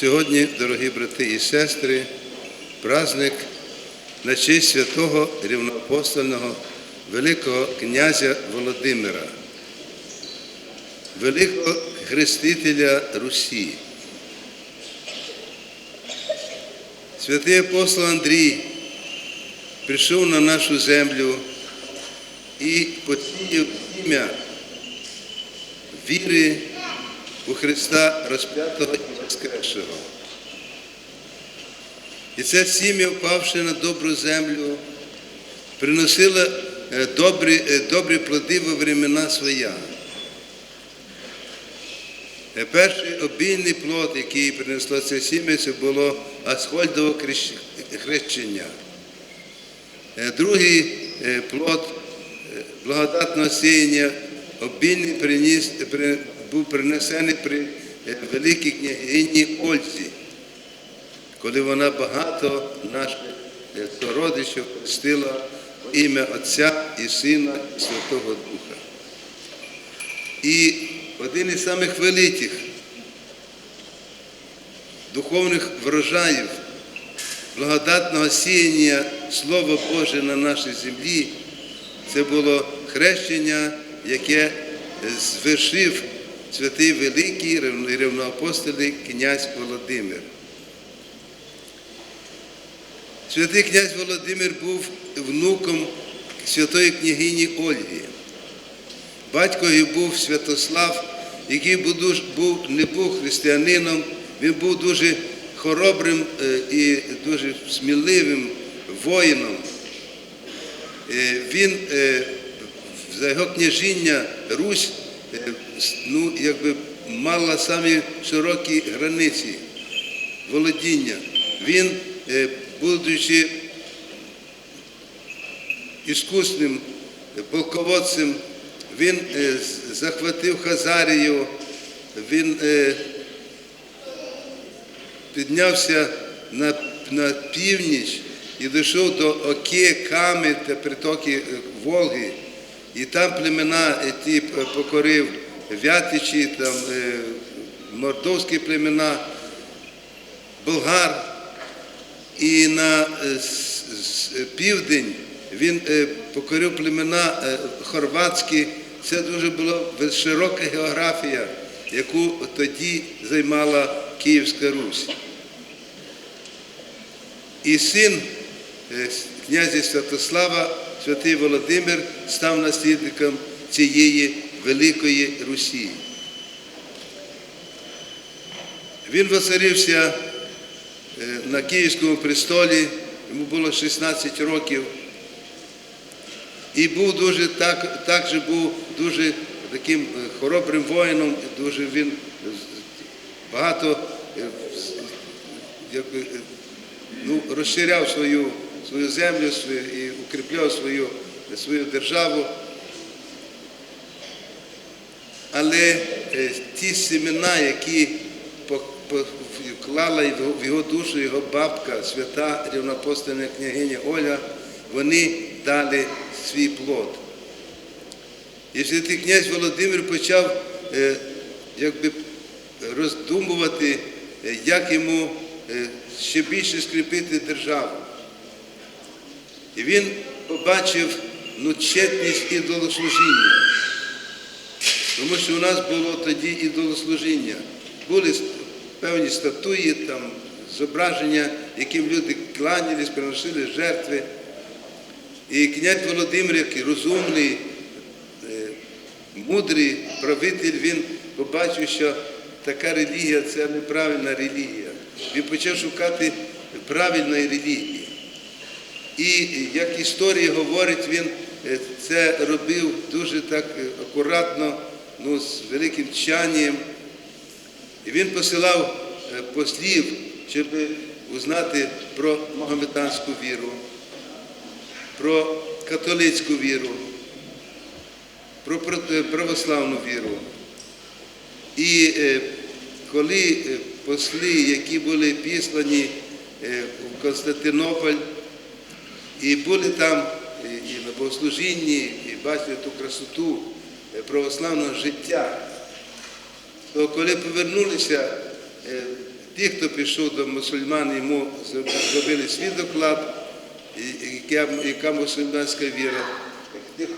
Сьогодні, дорогі брати і сестри, праздник на честь святого рівноапостольного Великого князя Володимира, великого хрестителя Русі. Святий апостол Андрій прийшов на нашу землю і посіяв ім'я віри у Христа розп'ятого Воскресшого. І це сім'я, впавши на добру землю, приносило е, добрі, е, добрі плоди во времена своя. Е, Перший обійний плод, який принесло це сім'я, це було Асхольдове хрещення. Другий плод благодатного сіяння обільний приніс, при- був принесений при великій княгині Ользі, коли вона багато наших сородичів хрестила ім'я Отця і Сина і Святого Духа. І один із самих великих духовних врожаїв благодатного сіяння Слова Боже на нашій землі, це було хрещення, яке звершив святий великий рівноапостольний князь Володимир. Святий князь Володимир був внуком святої княгині Ольги. Батько його був Святослав, який був, не був християнином, він був дуже хоробрим е, і дуже сміливим воїном. Е, Він е, за його княжіння Русь ну, якби мала самі широкі границі володіння. Він, е, будучи іскусним полководцем, він е, захватив Хазарію, він е, піднявся на, на північ і дійшов до Оке, Ками та притоки Волги. І там племена е, ті покорив Вятичі, там, е, мордовські племена, болгар. І на е, південь він е, покорив племена е, хорватські. Це дуже була широка географія, яку тоді займала Київська Русь. І син е, князя Святослава, святий Володимир, став наслідником цієї великої Русі. Він воцарився е, на Київському престолі, йому було 16 років. І був дуже так, також був дуже таким е, хоробрим воїном, дуже він е, багато ну, розширяв свою, свою землю і укріпляв свою, свою державу. Але е, ті семена, які вклала в його- душу його бабка, свята рівнопостольна княгиня Оля, вони дали свій плод. І святий князь Володимир почав е, якби, роздумувати, е, як йому ще більше скріпити державу. І він побачив ну, тщетність ідолослужіння. Тому що у нас було тоді ідолослужіння. Були певні статуї, там, зображення, яким люди кланялись, приносили жертви. І князь Володимир, який розумний, е, мудрий правитель, він побачив, що така релігія це неправильна релігія. Він почав шукати правильної релігії. І як історія говорить, він це робив дуже так е, акуратно, ну, з великим тчанням. І він посилав е, послів, щоб узнати про магометанську віру, про католицьку віру, про православну віру. І е, коли е, посли, які були післані е, в Константинополь, і були там і, і на богослужінні, і бачили ту красоту е, православного життя, то коли повернулися, е, ті, хто пішов до мусульман, йому зробили свій доклад, яка, мусульманська віра.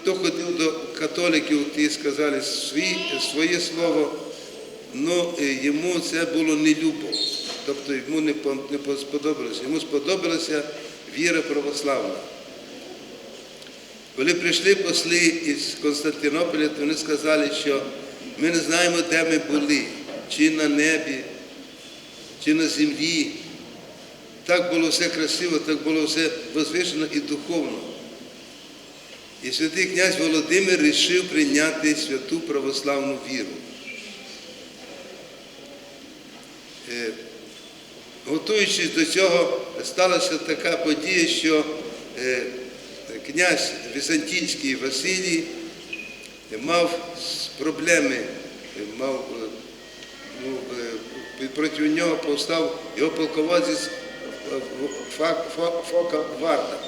Хто ходив до католиків, ті сказали свій, своє слово, Ну, е, йому це було не любо, тобто йому не по- не по- сподобалося. Йому сподобалася віра православна. Коли прийшли посли із Константинополя, то вони сказали, що ми не знаємо, де ми були, чи на небі, чи на землі. Так було все красиво, так було все возвишено і духовно. І святий князь Володимир вирішив прийняти святу православну віру. Е, Готуючись до цього, сталася така подія, що е, князь Візантійський Василій мав проблеми, е, мав, е, ну, е, проти нього повстав його полководець е, Фока Варда.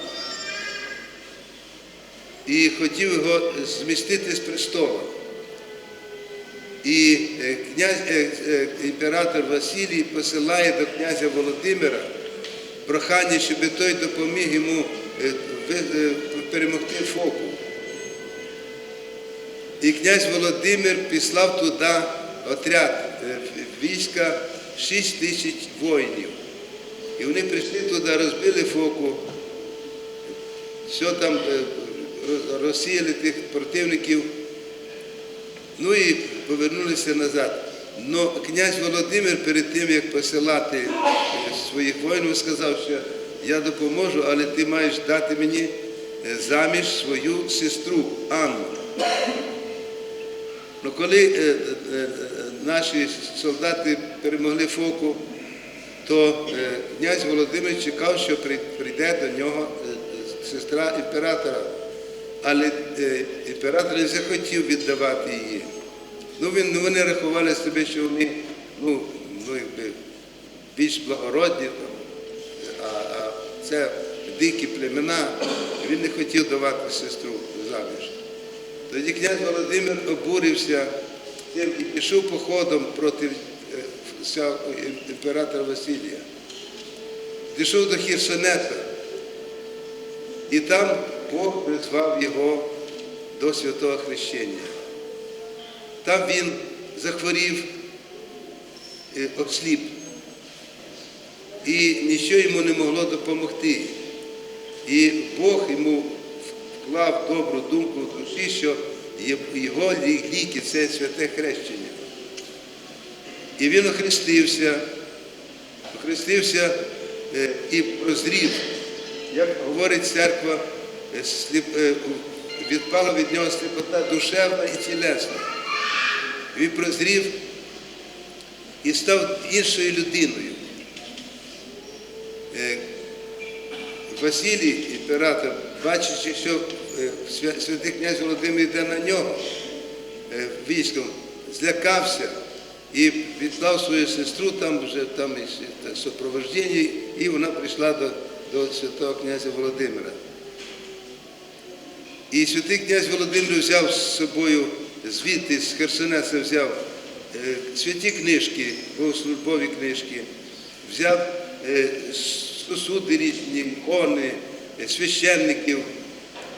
І хотів його змістити з престола. І е, князь, е, е, імператор Василій посилає до князя Володимира прохання, щоб той допоміг йому е, е, перемогти Фоку. І князь Володимир післав туди отряд е, війська 6 тисяч воїнів. І вони прийшли туди, розбили Фоку, все там е, розсіяли тих противників. Ну і повернулися назад. Но князь Володимир перед тим, як посилати е, своїх воїнів, сказав, що я допоможу, але ти маєш дати мені е, заміж свою сестру Анну. Ну, коли е, е, е, наші солдати перемогли Фоку, то е, князь Володимир чекав, що при- прийде до нього е, сестра імператора. Але е, імператор не захотів віддавати її. Ну, він, ну, вони рахували себе, що вони ну, ну, якби, більш благородні, там, це дикі племена, він не хотів давати сестру заміж. Тоді князь Володимир обурився тим і пішов походом проти е, імператора Василія. Дійшов до Хірсонета. І там Бог призвав його до святого хрещення. Там він захворів, е, обсліп. І нічого йому не могло допомогти. І Бог йому вклав добру думку в душі, що його ліки це святе хрещення. І він охрестився, охрестився е, і прозрів, як говорить церква, е, е, відпала від нього сліпота душевна і тілесна. Він прозрів і став іншою людиною. Е, Василій, імператор, бачачи, що е, святий князь Володимир йде на нього е, військом, злякався і відклав свою сестру, там вже там супроводження, і вона прийшла до, до святого князя Володимира. І святий князь Володимир взяв з собою звідти з Херсонеса взяв е, святі книжки, богослужбові книжки, взяв сосуди різні, ікони, е, священників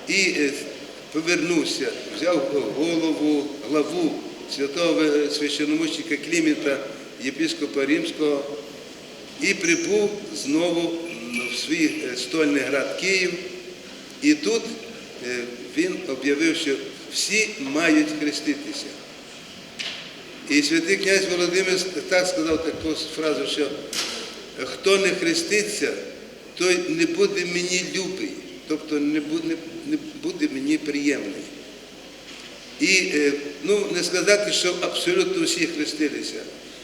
і е, повернувся, взяв голову, главу святого священномучника Клімента, єпископа Римського, і прибув знову в свій е, стольний град Київ. І тут він об'явив, що всі мають хреститися. І святий князь Володимир так сказав таку фразу, що хто не хреститься, той не буде мені любий, тобто не буде, не буде мені приємний. І е, ну, не сказати, що абсолютно всі хрестилися,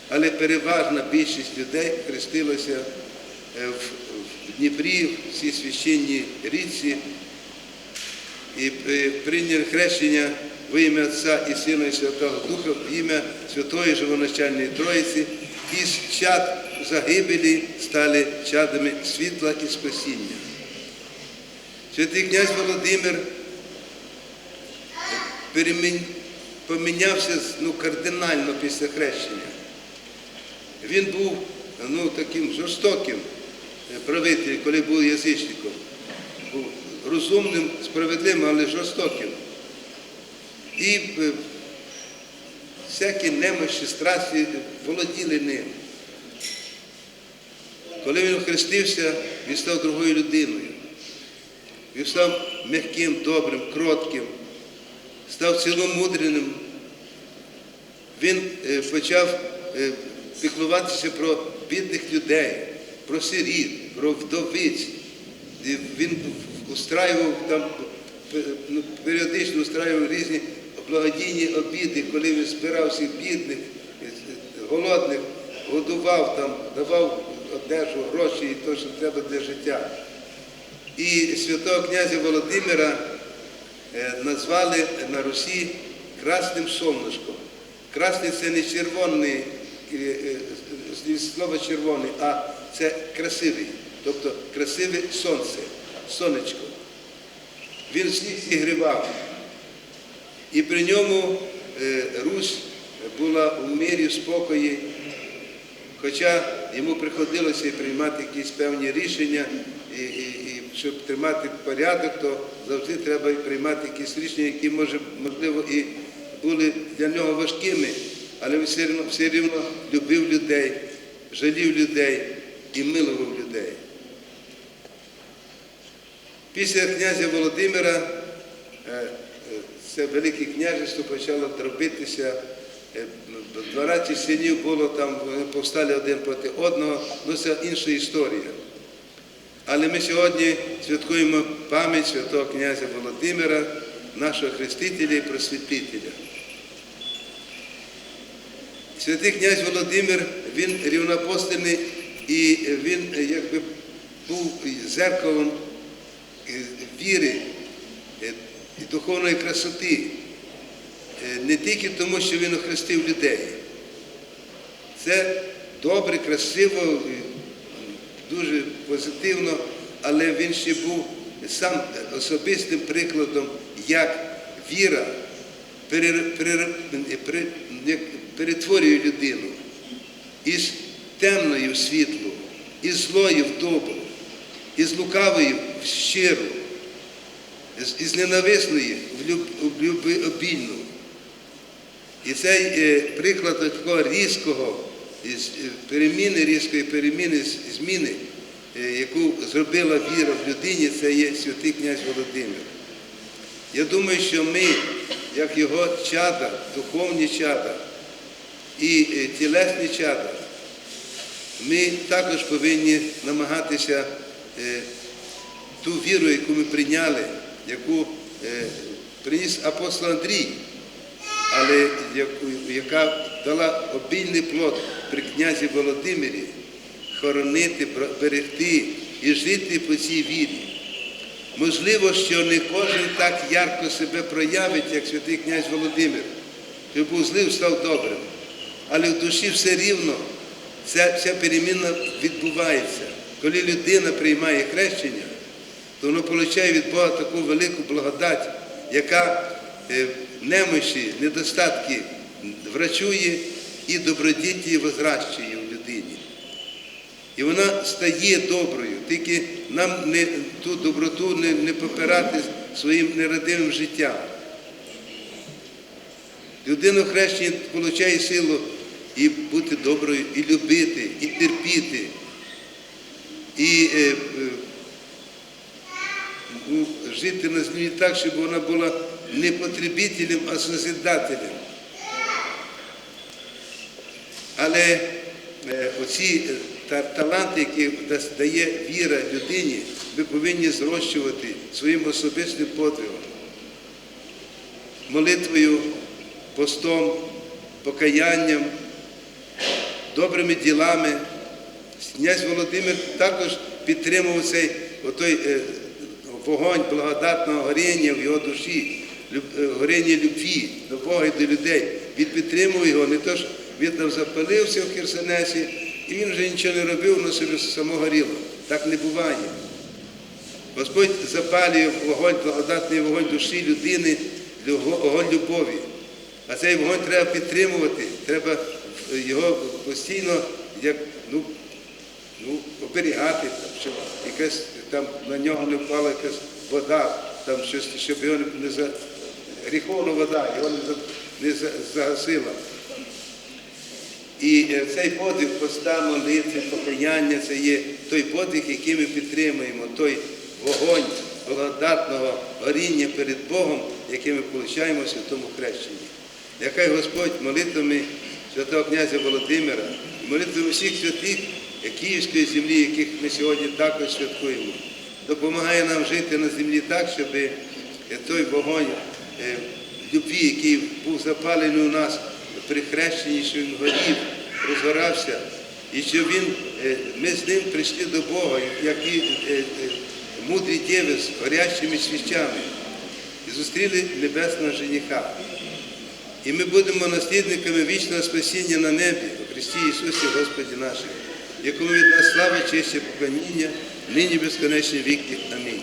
але переважна більшість людей хрестилася е, в, Дніпрі, в цій священній річці, і е, прийняли хрещення в ім'я Отця і Сина і Святого Духа, в ім'я Святої Живоначальної Троїці, і з чад загибелі стали чадами світла і спасіння. Святий князь Володимир помінявся ну, кардинально після хрещення. Він був ну, таким жорстоким е, правителем, коли був язичником. Був розумним, справедливим, але жорстоким. І е, всякі немощі, страсті володіли ним. Коли він охрестився, він став другою людиною. Він став м'яким, добрим, кротким, став ціломудреним. Він е, почав е, піклуватися про бідних людей, про сиріт, про вдовиць. Він устраював там, ну, періодично устраював різні благодійні обіди, коли він збирав всіх бідних, е, голодних, годував там, давав одежу, гроші і те, що треба для життя. І святого князя Володимира е, назвали на Русі Красним Сонечком. Красний це не червоний, е, е, з слова червоний, а це красивий, тобто красиве сонце, сонечко. Він всіх зігрівав. І при ньому Русь була у мирі, в спокої, хоча йому приходилося приймати якісь певні рішення, і, і, і щоб тримати порядок, то завжди треба приймати якісь рішення, які може, можливо і були для нього важкими, але він все рівно, все рівно любив людей, жалів людей і милував людей. Після князя Володимира е, е, це велике княжество почало дробитися. Е, 12 синів було там, вони повстали один проти одного, ну це інша історія. Але ми сьогодні святкуємо пам'ять святого князя Володимира, нашого хрестителя і просвітителя. Святий князь Володимир, він рівноапостольний і він е, якби був зеркалом е, віри е, і духовної красоти. Е, Не тільки тому, що він охрестив людей. Це добре, красиво, дуже позитивно, але він ще був сам особистим прикладом, як віра як перетворює людину із темної в світлу, із злої в добру, із лукавої в щиру, із- ненависної в любвеобільну. І цей е, приклад такого різкого е, переміни, різкої переміни, зміни, е, яку зробила віра в людині, це є святий князь Володимир. Я думаю, що ми, як його чада, духовні чада і тілесні чада, ми також повинні намагатися ту віру, яку ми прийняли, яку приніс апостол Андрій, але яка дала обільний плод при князі Володимирі, хоронити, берегти і жити по цій вірі. Можливо, що не кожен так ярко себе проявить, як святий князь Володимир, що був злим, став добрим. Але в душі все рівно ця, ця переміна відбувається. Коли людина приймає хрещення, то воно отримує від Бога таку велику благодать, яка е, немощі, недостатки врачує і добродіті возращує в людині. І вона стає доброю, тільки нам не, ту доброту не, не попирати своїм нерадивим життям. Людина в хрещенні отримує силу і бути доброю, і любити, і терпіти, і е, е, ну, жити на землі так, щоб вона була не потребителем, а созидателем. Але е, оці е, та- таланти, які дає віра людині, ми повинні зрощувати своїм особистим подвигом, молитвою, постом, покаянням, добрими ділами. Князь Володимир також підтримував цей отой, е, вогонь благодатного горіння в його душі, горіння любві до Бога і до людей. Він підтримував його, не то ж там запалився в Херсонесі, і він вже нічого не робив, воно собі само горіло. Так не буває. Господь запалює вогонь, благодатний вогонь душі людини, вогонь любові. А цей вогонь треба підтримувати, треба його постійно як, ну, ну, оберігати, там, щоб якась там на нього не впала якась вода, там щось, щоб його не за гріховна вода, його не, за, не за- загасила. І е, цей подвиг поста, молитви, покаяння це є той подвиг, який ми підтримуємо, той вогонь благодатного горіння перед Богом, який ми получаємо в святому хрещенні. Яхай Господь молитвами святого князя Володимира, молитвами всіх святих е, Київської землі, яких ми сьогодні також святкуємо, допомагає нам жити на землі так, щоб е, той вогонь любві, який був запалений у нас при хрещенні, що він горів, розгорався, і що він, е, ми з ним прийшли до Бога, як і е, е, мудрі діви з горящими свічами, і зустріли небесного жениха. І ми будемо наслідниками вічного спасіння на небі у Христі Ісусі Господі нашому, якому від нас слава, честь і поклоніння, нині безконечні віки. Амінь.